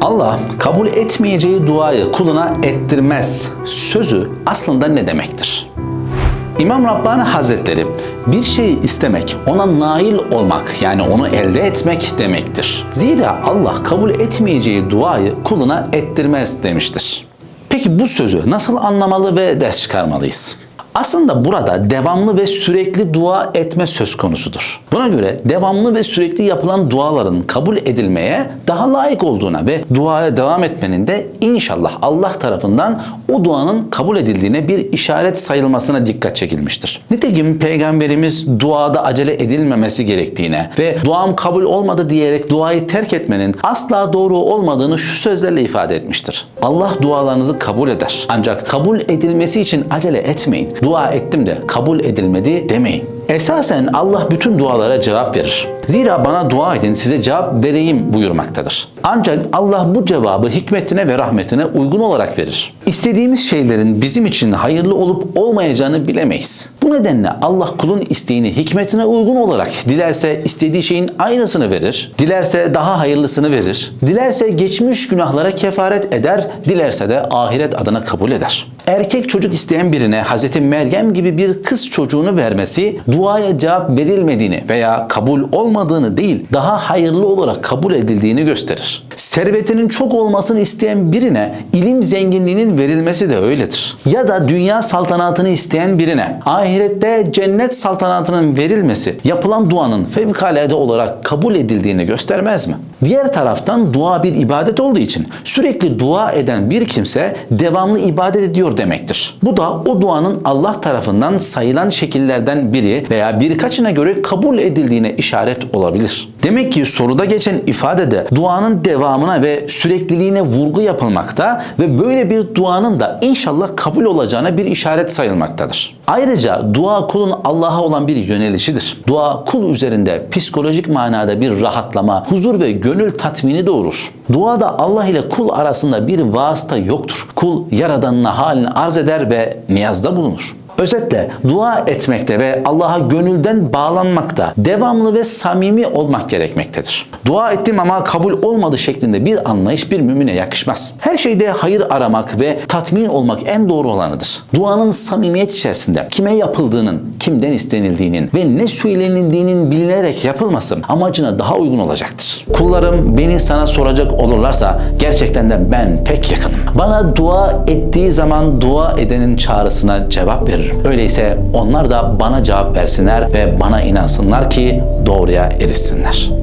Allah kabul etmeyeceği duayı kuluna ettirmez. Sözü aslında ne demektir? İmam Rabbani Hazretleri bir şeyi istemek, ona nail olmak yani onu elde etmek demektir. Zira Allah kabul etmeyeceği duayı kuluna ettirmez demiştir. Peki bu sözü nasıl anlamalı ve ders çıkarmalıyız? Aslında burada devamlı ve sürekli dua etme söz konusudur. Buna göre devamlı ve sürekli yapılan duaların kabul edilmeye daha layık olduğuna ve duaya devam etmenin de inşallah Allah tarafından o duanın kabul edildiğine bir işaret sayılmasına dikkat çekilmiştir. Nitekim Peygamberimiz duada acele edilmemesi gerektiğine ve duam kabul olmadı diyerek duayı terk etmenin asla doğru olmadığını şu sözlerle ifade etmiştir. Allah dualarınızı kabul eder. Ancak kabul edilmesi için acele etmeyin. Dua ettim de kabul edilmedi demeyin. Esasen Allah bütün dualara cevap verir. Zira bana dua edin size cevap vereyim buyurmaktadır. Ancak Allah bu cevabı hikmetine ve rahmetine uygun olarak verir. İstediğimiz şeylerin bizim için hayırlı olup olmayacağını bilemeyiz. Bu nedenle Allah kulun isteğini hikmetine uygun olarak dilerse istediği şeyin aynısını verir, dilerse daha hayırlısını verir, dilerse geçmiş günahlara kefaret eder, dilerse de ahiret adına kabul eder. Erkek çocuk isteyen birine Hz. Meryem gibi bir kız çocuğunu vermesi duaya cevap verilmediğini veya kabul olmadığını değil daha hayırlı olarak kabul edildiğini gösterir. Servetinin çok olmasını isteyen birine ilim zenginliğinin verilmesi de öyledir. Ya da dünya saltanatını isteyen birine ahirette cennet saltanatının verilmesi yapılan duanın fevkalade olarak kabul edildiğini göstermez mi? Diğer taraftan dua bir ibadet olduğu için sürekli dua eden bir kimse devamlı ibadet ediyor demektir. Bu da o duanın Allah tarafından sayılan şekillerden biri veya birkaçına göre kabul edildiğine işaret olabilir. Demek ki soruda geçen ifadede duanın devamına ve sürekliliğine vurgu yapılmakta ve böyle bir duanın da inşallah kabul olacağına bir işaret sayılmaktadır. Ayrıca dua kulun Allah'a olan bir yönelişidir. Dua kul üzerinde psikolojik manada bir rahatlama, huzur ve gönül tatmini doğurur. Duada Allah ile kul arasında bir vasıta yoktur. Kul yaradanına halini arz eder ve niyazda bulunur. Özetle dua etmekte ve Allah'a gönülden bağlanmakta devamlı ve samimi olmak gerekmektedir. Dua ettim ama kabul olmadı şeklinde bir anlayış bir mümine yakışmaz. Her şeyde hayır aramak ve tatmin olmak en doğru olanıdır. Duanın samimiyet içerisinde kime yapıldığının, kimden istenildiğinin ve ne söylenildiğinin bilinerek yapılması amacına daha uygun olacaktır. Kullarım beni sana soracak olurlarsa gerçekten de ben pek yakınım. Bana dua ettiği zaman dua edenin çağrısına cevap veririm. Öyleyse onlar da bana cevap versinler ve bana inansınlar ki doğruya erişsinler.